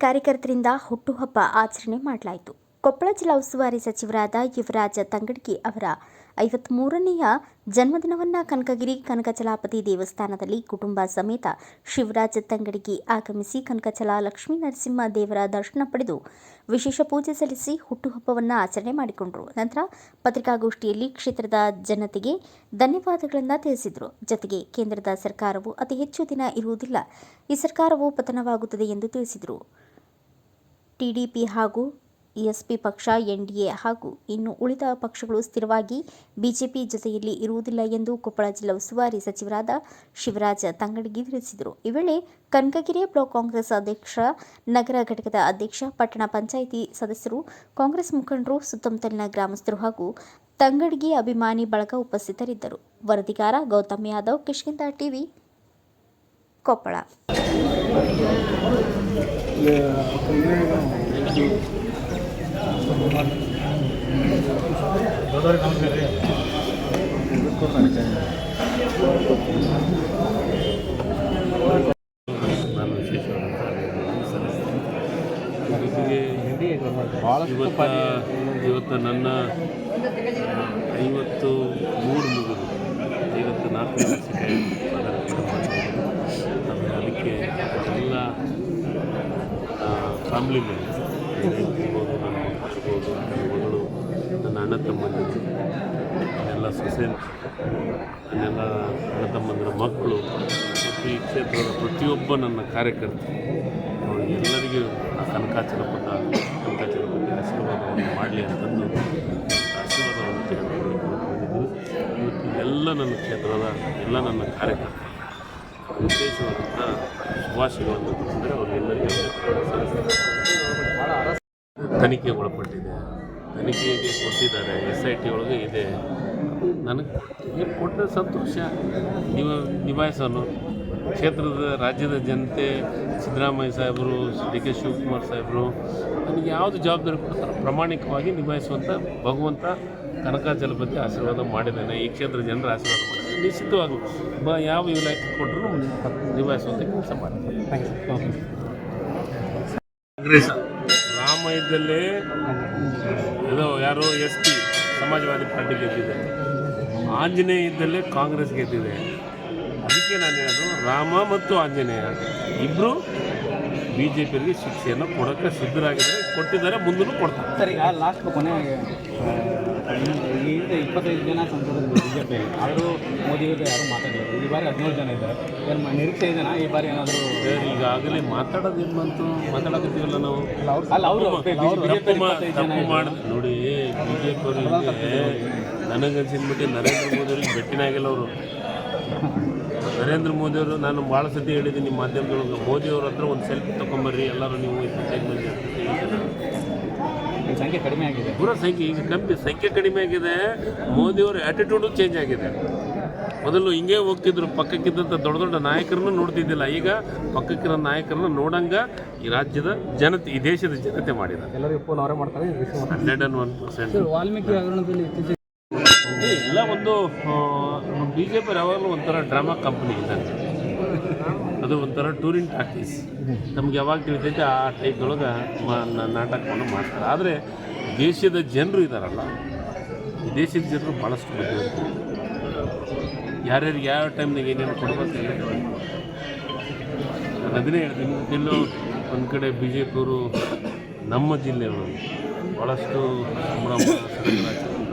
ಕಾರ್ಯಕರ್ತರಿಂದ ಹುಟ್ಟುಹಬ್ಬ ಆಚರಣೆ ಮಾಡಲಾಯಿತು. ಕೊಪ್ಪಳ ಜಿಲ್ಲಾ ಉಸ್ತುವಾರಿ ಸಚಿವರಾದ ಯುವರಾಜ ತಂಗಡಗಿ ಅವರ ಐವತ್ಮೂರನೆಯ ಜನ್ಮದಿನವನ್ನ ಕನಕಗಿರಿ ಕನಕಚಲಾಪತಿ ದೇವಸ್ಥಾನದಲ್ಲಿ ಕುಟುಂಬ ಸಮೇತ ಶಿವರಾಜ ತಂಗಡಿಗೆ ಆಗಮಿಸಿ ಕನಕಚಲ ಲಕ್ಷ್ಮೀ ನರಸಿಂಹ ದೇವರ ದರ್ಶನ ಪಡೆದು ವಿಶೇಷ ಪೂಜೆ ಸಲ್ಲಿಸಿ ಹುಟ್ಟುಹಬ್ಬವನ್ನ ಆಚರಣೆ ಮಾಡಿಕೊಂಡರು. ನಂತರ ಪತ್ರಿಕಾಗೋಷ್ಠಿಯಲ್ಲಿ ಕ್ಷೇತ್ರದ ಜನತೆಗೆ ಧನ್ಯವಾದಗಳನ್ನು ತಿಳಿಸಿದರು. ಜೊತೆಗೆ ಕೇಂದ್ರದ ಸರ್ಕಾರವು ಅತಿ ಹೆಚ್ಚು ದಿನ ಇರುವುದಿಲ್ಲ. ಈ ಸರ್ಕಾರವು ಪತನವಾಗುತ್ತದೆ ಎಂದು ತಿಳಿಸಿದರು. ಟಿಡಿಪಿ ಹಾಗೂ ಎಸ್ಪಿ ಪಕ್ಷ ಎನ್ಡಿಎ ಹಾಗೂ ಇನ್ನು ಉಳಿದ ಪಕ್ಷಗಳು ಸ್ಥಿರವಾಗಿ ಬಿಜೆಪಿ ಜೊತೆಯಲ್ಲಿ ಇರುವುದಿಲ್ಲ ಎಂದು ಕೊಪ್ಪಳ ಜಿಲ್ಲಾ ಉಸ್ತುವಾರಿ ಸಚಿವರಾದ ಶಿವರಾಜ ತಂಗಡಗಿ ತಿಳಿಸಿದರು ಈ ವೇಳೆ ಕನಕಗಿರಿ ಬ್ಲಾಕ್ ಕಾಂಗ್ರೆಸ್ ಅಧ್ಯಕ್ಷ, ನಗರ ಘಟಕದ ಅಧ್ಯಕ್ಷ, ಪಟ್ಟಣ ಪಂಚಾಯಿತಿ ಸದಸ್ಯರು, ಕಾಂಗ್ರೆಸ್ ಮುಖಂಡರು, ಸುತ್ತಮುತ್ತಲಿನ ಗ್ರಾಮಸ್ಥರು ಹಾಗೂ ತಂಗಡಗಿ ಅಭಿಮಾನಿ ಬಳಗ ಉಪಸ್ಥಿತರಿದ್ದರು. ವರದಿಗಾರ ಗೌತಮ್ ಯಾದವ್ ಕಿಷ್ಕಿಂದ ಟಿವಿ ಕೊಪ್ಪಳ. ಇವತ್ತ ನನ್ನ ಐವತ್ತು ಮೂರು ಮುಗಿದು. ಐವತ್ತು ನಾಲ್ಕು ಲಸಿಕೆ ಆಮೇಲೆ ಅದಕ್ಕೆ ಎಲ್ಲ ಫ್ಯಾಮಿಲಿ ನನ್ನ ಮಕ್ಕಳಿರ್ಬೋದು ನನ್ನ ಮಗಳು ನನ್ನ ಅಣ್ಣ ತಮ್ಮಂದಿರು ಎಲ್ಲ ಸೊಸೆ ನನ್ನೆಲ್ಲ ಅಣ್ಣ ತಮ್ಮಂದಿರ ಮಕ್ಕಳು ಮತ್ತು ಈ ಕ್ಷೇತ್ರದ ಪ್ರತಿಯೊಬ್ಬ ನನ್ನ ಕಾರ್ಯಕರ್ತರು. ಎಲ್ಲರಿಗೂ ಆ ಕನಕಾಚಲಪದ ಕನಕಾಚಲಪತಿ ಆಶೀರ್ವಾದವನ್ನು ಮಾಡಲಿ ಅಂತಂದು ಆಶೀರ್ವಾದವನ್ನು ಬಂದಿದ್ದೀನಿ ಇವತ್ತು ಎಲ್ಲ ನನ್ನ ಕ್ಷೇತ್ರದ ಎಲ್ಲ ನನ್ನ ಕಾರ್ಯಕರ್ತರು ವಿಶೇಷವಾದಂಥ ಶುಭಾಶಯಗಳನ್ನು ಅಂದರೆ ತನಿಖೆಗೆ ಒಳಪಟ್ಟಿದೆ. ತನಿಖೆಗೆ ಕೊಟ್ಟಿದ್ದಾರೆ. ಎಸ್ ಐ ಟಿ ಒಳಗೆ ಇದೆ. ನನಗೆ ಕೊಟ್ಟ ಸಂತೋಷ. ನಿವ ನಿಭಾಯಿಸೋನು. ಕ್ಷೇತ್ರದ ರಾಜ್ಯದ ಜನತೆ ಸಿದ್ದರಾಮಯ್ಯ ಸಾಹೇಬರು ಡಿ ಕೆ ಶಿವಕುಮಾರ್ ಸಾಹೇಬರು ನನಗೆ ಯಾವುದು ಜವಾಬ್ದಾರಿ ಕೊಡ್ತಾರೆ ಪ್ರಾಮಾಣಿಕವಾಗಿ ನಿಭಾಯಿಸುವಂಥ ಭಗವಂತ ಕನಕಾಚಲಪತಿ ಆಶೀರ್ವಾದ ಮಾಡಿದ್ದಾನೆ ಈ ಕ್ಷೇತ್ರದ ಜನರ ಆಶೀರ್ವಾದ ಮಾಡಿದ್ದಾನೆ. ನಿಶ್ಚಿತವಾಗಿ ಬ ಯಾವ ಇಲಾಖೆ ಕೊಟ್ಟರು ನಿಭಾಯಿಸುವಂಥ ಕೆಲಸ ಮಾಡಿದ್ದೇನೆ ಕಾಂಗ್ರೆಸ್. ರಾಮ ಇದ್ದಲ್ಲೇ ಇದು ಯಾರೋ ಎಸ್ ಪಿ ಸಮಾಜವಾದಿ ಪಾರ್ಟಿ ಗೆದ್ದಿದೆ. ಆಂಜನೇಯ ಇದ್ದಲ್ಲೇ ಕಾಂಗ್ರೆಸ್ ಗೆದ್ದಿದೆ. ಅದಕ್ಕೆ ನಾನು ಹೇಳೋದು ರಾಮ ಮತ್ತು ಆಂಜನೇಯ ಇಬ್ಬರು ಬಿ ಜೆ ಪಿಯವರಿಗೆ ಶಿಕ್ಷೆಯನ್ನು ಕೊಡೋಕ್ಕೆ ಸಿದ್ಧರಾಗಿದ್ದಾರೆ. ಕೊಟ್ಟಿದ್ದಾರೆ ಮುಂದೂ ಕೊಡ್ತಾರೆ. ಸರ್ ಈಗ ಲಾಸ್ಟ್ ಕೊನೆಗೆ ಈಗ ಇಪ್ಪತ್ತೈದು ಜನ ಸಂಸದರು ಬಿ ಜೆ ಪಿ ಆದರೂ ಮೋದಿ ವಿರುದ್ಧ ಯಾರೂ ಮಾತಾಡಲಿಲ್ಲ. ಈ ಬಾರಿ ಹದಿನೇಳು ಜನ ಇದ್ದಾರೆ. ನಿರೀಕ್ಷೆ ಇದೆನಾ? ಈ ಬಾರಿ ಏನಾದರೂ ಈಗಾಗಲೇ ಮಾತಾಡೋದು ಬಂತು ಮಾತಾಡೋದಿದ್ದೀವಲ್ಲ ನಾವು ಅಲ್ಲ ಅವರು ತಪ್ಪು ಮಾಡಿ ನೋಡಿ ಬಿ ಜೆ ಅವರಿಗೆ ನನಗನ್ಸಿದ್ಬಿಟ್ಟು ನರೇಂದ್ರ ಮೋದಿ ಅವ್ರಿಗೆ ಭೇಟಿನೇ ಆಗಿಲ್ಲ ಅವರು. ನರೇಂದ್ರ ಮೋದಿ ಅವರು ನಾನು ಭಾಳ ಸತಿ ಹೇಳಿದ್ದೀನಿ ಮಾಧ್ಯಮದೊಳಗೆ ಮೋದಿ ಅವ್ರ ಹತ್ರ ಒಂದು ಸೆಲ್ಫಿ ತೊಗೊಂಬರ್ರಿ ಎಲ್ಲರೂ ನೀವು ಸಂಖ್ಯೆ ಕಡಿಮೆ ಆಗಿದೆ. ಪೂರ ಸಂಖ್ಯೆ ಈಗ ಕಮ್ಮಿ ಸಂಖ್ಯೆ ಕಡಿಮೆ ಆಗಿದೆ ಮೋದಿಯವರ ಆ್ಯಟಿಟ್ಯೂಡು ಚೇಂಜ್ ಆಗಿದೆ. ಮೊದಲು ಹಿಂಗೆ ಹೋಗ್ತಿದ್ರು ಪಕ್ಕಕ್ಕಿದ್ದಂಥ ದೊಡ್ಡ ದೊಡ್ಡ ನಾಯಕರನ್ನು ನೋಡ್ತಿದ್ದಿಲ್ಲ ಈಗ ಪಕ್ಕಕ್ಕಿರೋ ನಾಯಕರನ್ನು ನೋಡಂಗ ಈ ರಾಜ್ಯದ ಜನತೆ ಈ ದೇಶದ ಜನತೆ ಮಾಡಿದ hundred and one percent. Valmiki ಹಗರಣದಲ್ಲಿ ಎಲ್ಲ ಒಂದು ಬಿ ಜೆ ಪಿ ಯಾವಾಗಲೂ ಒಂಥರ ಡ್ರಾಮಾ ಕಂಪ್ನಿ ಇದೆ ಅದು ಒಂಥರ ಟೂರಿಂಗ್ ಟಾಕೀಸ್. ನಮ್ಗೆ ಯಾವಾಗ ತಿಳಿತೈತೆ ಆ ಟೈಪ್ದೊಳಗೆ ನಾಟಕವನ್ನು ಮಾಡ್ತಾರೆ. ಆದರೆ ದೇಶದ ಜನರು ಇದ್ದಾರಲ್ಲ ದೇಶದ ಜನರು ಭಾಳಷ್ಟು ಯಾರ್ಯಾರಿಗೆ ಯಾವ ಟೈಮ್ನಾಗ ಏನೇನು ಕೊಡ್ಬೇಕು ನಾನು ಅದನ್ನೇ ಹೇಳ್ತೀನಿ ಎಲ್ಲೋ ಒಂದು ಕಡೆ ಬಿ ಜೆ ಪಿಯವರು ನಮ್ಮ ಜಿಲ್ಲೆಯವರು ಭಾಳಷ್ಟು ಸಂಭ್ರಮ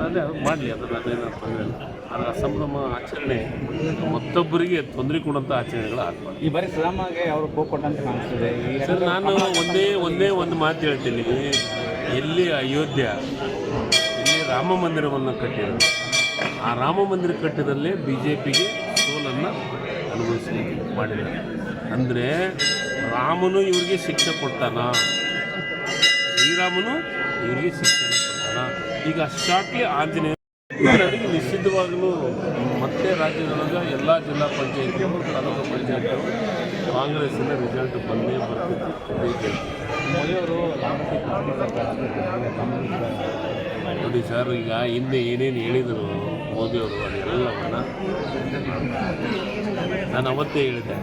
ಅದೇ ಅದು ಮಾಡಲಿ ತೊಂದರೆ ಇಲ್ಲ ಆದರೆ ಆ ಸಂಭ್ರಮ ಆಚರಣೆ ಮತ್ತೊಬ್ಬರಿಗೆ ತೊಂದರೆ ಕೊಡುವಂಥ ಆಚರಣೆಗಳು ಆಗಬಾರ್ದು. ಈ ಬಾರಿ ಶ್ರೀರಾಮಗೆ ಅವರು ಕೋ ಕೊಟ್ಟಂತ ಕಾಣಿಸ್ತದೆ. ಸರ್ ನಾನು ಒಂದೇ ಒಂದೇ ಒಂದು ಮಾತು ಹೇಳ್ತೀನಿ. ಎಲ್ಲಿ ಅಯೋಧ್ಯೆ ಇಲ್ಲಿ ರಾಮ ಮಂದಿರವನ್ನು ಕಟ್ಟಿದ್ರು ಆ ರಾಮ ಮಂದಿರ ಕಟ್ಟಿದಲ್ಲೇ ಬಿ ಜೆ ಪಿಗೆ ಸೋಲನ್ನು ಅನುಭವಿಸಿ ಮಾಡಿದೆ ಅಂದರೆ ರಾಮನು ಇವರಿಗೆ ಶಿಕ್ಷೆ ಕೊಡ್ತಾನ ಶ್ರೀರಾಮನು ಇವರಿಗೆ ಶಿಕ್ಷೆ ಕೊಡ್ತಾನ. ಈಗ ಶಾರ್ಟ್ಲಿ ಆಂಜನೇಯ ನನಗೆ ನಿಶ್ಚಿತವಾಗಲೂ ಮತ್ತೆ ರಾಜ್ಯದೊಳಗೆ ಎಲ್ಲ ಜಿಲ್ಲಾ ಪಂಚಾಯತಿಗಳು, ತಾಲೂಕು ಪಂಚಾಯತಿಗಳು ಕಾಂಗ್ರೆಸ್ಸಿನ ರಿಸಲ್ಟ್ ಬಂದೇ ಬರ್ತಿತ್ತು ಪಾರ್ಟಿ ನೋಡಿ ಸರ್, ಈಗ ಹಿಂದೆ ಏನೇನು ಹೇಳಿದರು ಮೋದಿಯವರು ಅದೆಲ್ಲವನ್ನ ನಾನು ಅವತ್ತೇ ಹೇಳಿದೆ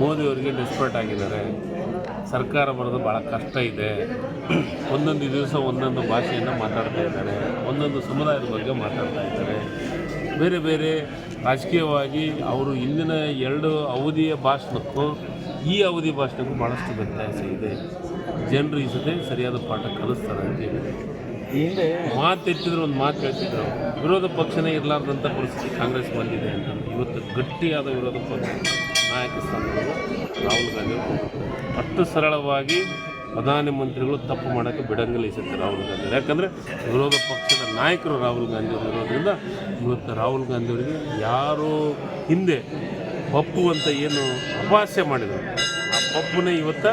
ಮೋದಿಯವರಿಗೆ ಡೆಸ್ಪರ್ಟ್ ಆಗಿದ್ದಾರೆ. ಸರ್ಕಾರ ಬರೋದು ಭಾಳ ಕಷ್ಟ ಇದೆ. ಒಂದೊಂದು ದಿವಸ ಒಂದೊಂದು ಭಾಷೆಯನ್ನು ಮಾತಾಡ್ತಾ ಇದ್ದಾರೆ. ಒಂದೊಂದು ಸಮುದಾಯದ ಬಗ್ಗೆ ಮಾತಾಡ್ತಾ ಇದ್ದಾರೆ. ಬೇರೆ ಬೇರೆ ರಾಜಕೀಯವಾಗಿ ಅವರು ಇಂದಿನ ಎರಡು ಅವಧಿಯ ಭಾಷಣಕ್ಕೂ ಈ ಅವಧಿ ಭಾಷಣಕ್ಕೂ ಭಾಳಷ್ಟು ವ್ಯತ್ಯಾಸ ಇದೆ. ಜನರು ಈ ಸತಿ ಸರಿಯಾದ ಪಾಠ ಕಲಿಸ್ತಾರೆ ಅಂತೇಳಿ ಈ ಮಾತು ಎತ್ತಿದ್ರು ಒಂದು ಮಾತು ಹೇಳ್ತಿದ್ರು. ವಿರೋಧ ಪಕ್ಷನೇ ಇರಲಾರ್ದಂಥ ಪರಿಸ್ಥಿತಿ ಕಾಂಗ್ರೆಸ್ ಬಂದಿದೆ ಅಂತ. ಇವತ್ತು ಗಟ್ಟಿಯಾದ ವಿರೋಧ ಪಕ್ಷ ನಾಯಕ ಸ್ಥಾನದಲ್ಲಿ ರಾಹುಲ್ ಗಾಂಧಿ ಅಷ್ಟು ಸರಳವಾಗಿ ಪ್ರಧಾನಿ ಮಂತ್ರಿಗಳು ತಪ್ಪು ಮಾಡೋಕ್ಕೆ ಬಿಡಂಗಿಲ್ಲ ಇಸುತ್ತೆ ಸತಿ ರಾಹುಲ್ ಗಾಂಧಿ ಯಾಕಂದರೆ ವಿರೋಧ ಪಕ್ಷದ ನಾಯಕರು ರಾಹುಲ್ ಗಾಂಧಿ ಅವರು ಇರೋದ್ರಿಂದ ಇವತ್ತು ರಾಹುಲ್ ಗಾಂಧಿ ಅವರಿಗೆ ಯಾರು ಹಿಂದೆ ಪಪ್ಪು ಅಂತ ಏನು ಅಪಹಾಸ್ಯ ಮಾಡಿದರು. ಆ ಪಪ್ಪುನೇ ಇವತ್ತು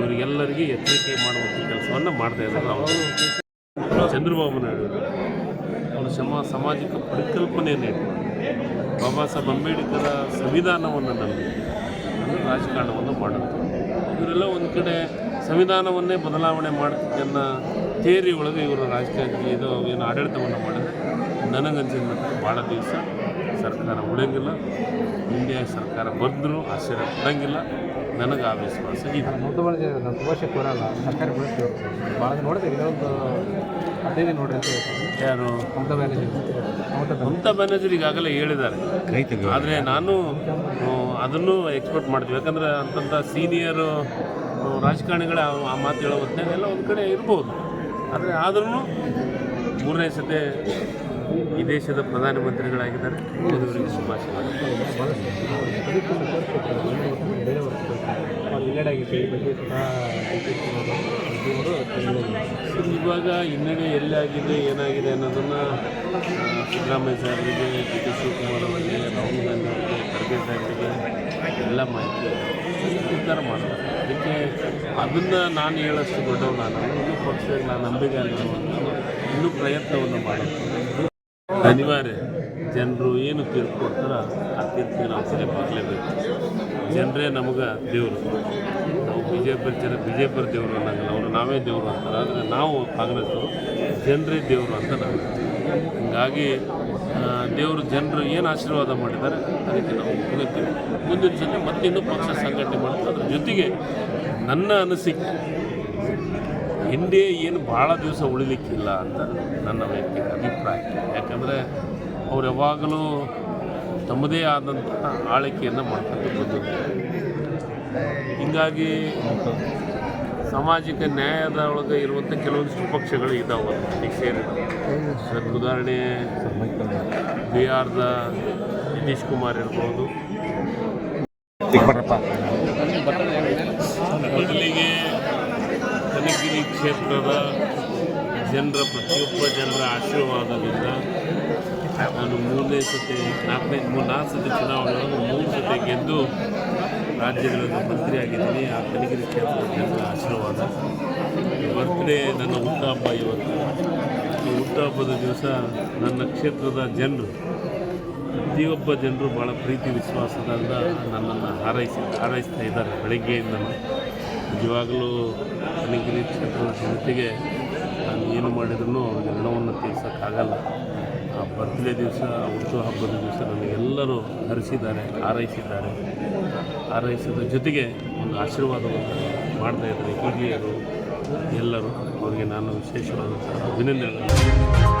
ಇವರಿಗೆಲ್ಲರಿಗೆ ಎಚ್ಚರಿಕೆ ಮಾಡುವಂಥ ಕೆಲಸವನ್ನು ಮಾಡ್ತಾ ಇದ್ದಾರೆ ನಾವು. ಚಂದ್ರಬಾಬು ನಾಯ್ಡು ಅವರು. ಸಮ ಸಾಮಾಜಿಕ ಪರಿಕಲ್ಪನೆಯನ್ನು ಇಟ್ಕೊಂಡು ಬಾಬಾ ಸಾಹೇಬ್ ಅಂಬೇಡ್ಕರ ಸಂವಿಧಾನವನ್ನು ನಂಬಿ. ರಾಜಕಾರಣವನ್ನು ಮಾಡೋದು ಇವರೆಲ್ಲ ಒಂದು ಕಡೆ ಸಂವಿಧಾನವನ್ನೇ ಬದಲಾವಣೆ ಮಾಡ್ತಿದ್ದನ್ನ ಥೇರಿ ಒಳಗೆ ಇವರು ರಾಜಕೀಯ ಇದು ಏನು ಆಡಳಿತವನ್ನು ಮಾಡಿದ್ರೆ ನನಗನ್ಸಿದ ಮಟ್ಟಿಗೆ ಭಾಳ ದಿವಸ ಸರ್ಕಾರ ಉಳಿಯಂಗಿಲ್ಲ. ಇಂಡಿಯಾ ಸರ್ಕಾರ ಬಂದರೂ ಆಶ್ಚರ್ಯ ಪಡಂಗಿಲ್ಲ. ನನಗೆ ಆ ವಿಶ್ವಾಸ ಇದೆ ಬಾನರ್ಜಿ ನಾವು ಸುಭಾಷ್ ಬರಲ್ಲ ಸರ್ಕಾರ ಬೆಳೆಸ್ತೀವಿ. ಭಾಳ ನೋಡಿದೆ ಇನ್ನೊಂದು ಅದೇನೇ ನೋಡ್ರಿ ಅಂತ. ಯಾರು? ಮಮತಾ ಬ್ಯಾನರ್ಜಿ. ಮಮತಾ ಬ್ಯಾನರ್ಜಿ. ಈಗಾಗಲೇ ಹೇಳಿದ್ದಾರೆ. ಆದರೆ ನಾನು ಅದನ್ನು ಎಕ್ಸ್ಪೆಕ್ಟ್ ಮಾಡ್ತೀವಿ. ಯಾಕಂದರೆ ಅಂತಂಥ ಸೀನಿಯರು ರಾಜಕಾರಣಿಗಳ ಆ- ಮಾತು ಹೇಳೋ ಹೊತ್ತಿನಾಗ ಎಲ್ಲ ಒಂದು ಕಡೆ ಇರ್ಬೋದು. ಆದರೆ ಆದ್ರೂ ಮೂರನೇ ಸತಿ ಈ ದೇಶದ ಪ್ರಧಾನಮಂತ್ರಿಗಳಾಗಿದ್ದಾರೆ. ಮೋದಿಯವರಿಗೆ ಶುಭಾಶಯಗಳು. ಇವಾಗ ಹಿನ್ನಡೆ ಎಲ್ಲಾಗಿದೆ ಏನಾಗಿದೆ ಅನ್ನೋದನ್ನು ಸಿದ್ದರಾಮಯ್ಯ ಸಾಹೇಬರಿಗೆ ಡಿ ಕೆ ಶಿವಕುಮಾರ್ ಅವರಿಗೆ, ರಾಹುಲ್ ಗಾಂಧಿ ಅವರಿಗೆ, ಖರ್ಗೆ ಸಾಹೇಬರಿಗೆ ಎಲ್ಲ ಮಾಹಿತಿ ನಿರ್ಧಾರ ಮಾಡ್ತಾರೆ ಅದಕ್ಕೆ ಅದನ್ನು ನಾನು ಹೇಳೋಷ್ಟು ದೊಡ್ಡವನು ನಾನು ಇನ್ನೂ ಪಕ್ಷ ನಾನು ನಂಬಿಕೆ ಅನ್ನೋದು ಇನ್ನೂ ಪ್ರಯತ್ನವನ್ನು ಮಾಡುತ್ತೇನೆ ಅನಿವಾರ್ಯ ಜನರು ಏನು ತೀರ್ಪು ಕೊಡ್ತಾರ ಆ ತೀರ್ಪಿಗೆ ನಾವು ಬರಲೇಬೇಕು ಜನರೇ ನಮಗೆ ದೇವರು. ನಾವು ಬಿ ಜನ ಬಿ ಜೆ ಪಿ ದೇವರು ಅನ್ನಂಗಿಲ್ಲ. ಅವರು ನಾವೇ ದೇವರು ಅಂತಾರೆ. ಆದರೆ ನಾವು ಕಾಂಗ್ರೆಸ್ ಜನರೇ ದೇವರು ಅಂತ ನಾವು ಹೀಗಾಗಿ ದೇವರು ಜನರು ಏನು ಆಶೀರ್ವಾದ ಮಾಡಿದ್ದಾರೆ, ಅದಕ್ಕೆ ನಾವು ಹೋಗುತ್ತೀವಿ ಮುಂದಿನ ಸಲ ಮತ್ತಿನ್ನೂ ಪಕ್ಷ ಸಂಘಟನೆ ಮಾಡ್ತಾರೆ ಅದರ ಜೊತೆಗೆ ನನ್ನ ಅನಿಸಿಕೆ ಎ ಏನು ಭಾಳ ದಿವಸ ಉಳಿಲಿಕ್ಕಿಲ್ಲ ಅಂತ ನನ್ನ ವೈಯಕ್ತಿಕ ಅಭಿಪ್ರಾಯ. ಯಾಕಂದರೆ ಅವ್ರು ಯಾವಾಗಲೂ ತಮ್ಮದೇ ಆದಂತಹ ಆಳಿಕೆಯನ್ನು ಮಾಡ್ಕೊಂಡು ಬಂದಿದ್ದಾರೆ. ಹೀಗಾಗಿ ಸಾಮಾಜಿಕ ನ್ಯಾಯದ ಒಳಗೆ ಇರುವಂಥ ಕೆಲವೊಂದಿಷ್ಟು ಪಕ್ಷಗಳು ಇದ್ದಾವೆ ಈಗ ಸೇರಿ. ಅದಕ್ಕೆ ಉದಾಹರಣೆ ಬಿಹಾರದ ನಿತೀಶ್ ಕುಮಾರ್ ಇರ್ಬೋದು. ಮೊದಲಿಗೆ ಕ್ಷೇತ್ರದ ಜನರ, ಪ್ರತಿಯೊಬ್ಬ ಜನರ ಆಶೀರ್ವಾದದಿಂದ ನಾನು ಮೂರನೇ ಸತಿ, ನಾಲ್ಕನೇ ಮೂರು ನಾಲ್ಕು ಸತಿ ಚುನಾವಣೆ ಮೂರು ಸತಿ ಗೆದ್ದು ರಾಜ್ಯಗಳಲ್ಲಿ ಮಂತ್ರಿಯಾಗಿದ್ದೀನಿ ಆ ಕನಗಿರಿ ಕ್ಷೇತ್ರದ ಜನರ ಆಶೀರ್ವಾದ. ಬರ್ತ್ಡೇ ನನ್ನ ಹುಟ್ಟುಹಬ್ಬ ಇವತ್ತು. ಈ ಹುಟ್ಟಹಬ್ಬದ ದಿವಸ ನನ್ನ ಕ್ಷೇತ್ರದ ಜನರು, ಪ್ರತಿಯೊಬ್ಬ ಜನರು ಭಾಳ ಪ್ರೀತಿ ವಿಶ್ವಾಸದಿಂದ ನನ್ನನ್ನು ಹಾರೈಸಿ, ಹಾರೈಸ್ತಾ ಇದ್ದಾರೆ. ಬೆಳಗ್ಗೆಯಿಂದ ನಿಜವಾಗಲೂ ನನಗೆ ಕ್ಷೇತ್ರದ ಜನತೆಗೆ ನಾನು ಏನು ಮಾಡಿದ್ರು ಅವ್ರಿಗೆ ಋಣವನ್ನು ತೀರ್ಸೋಕ್ಕಾಗಲ್ಲ. ಆ ಬರ್ತ್ಡೇ ದಿವಸ ಹುಟ್ಟು ಹಬ್ಬದ ದಿವಸ ನನಗೆಲ್ಲರೂ ಹರಿಸಿದ್ದಾರೆ, ಹಾರೈಸಿದ್ದಾರೆ. ಹಾರೈಸಿದ ಜೊತೆಗೆ ಒಂದು ಆಶೀರ್ವಾದವನ್ನು ಮಾಡ್ತಾ ಇದ್ದಾರೆ. ಹಿರಿಯರು ಎಲ್ಲರೂ. ಅವರಿಗೆ ನಾನು ವಿಶೇಷವಾದಂಥ ಅಭಿನಂದನೆಗಳನ್ನು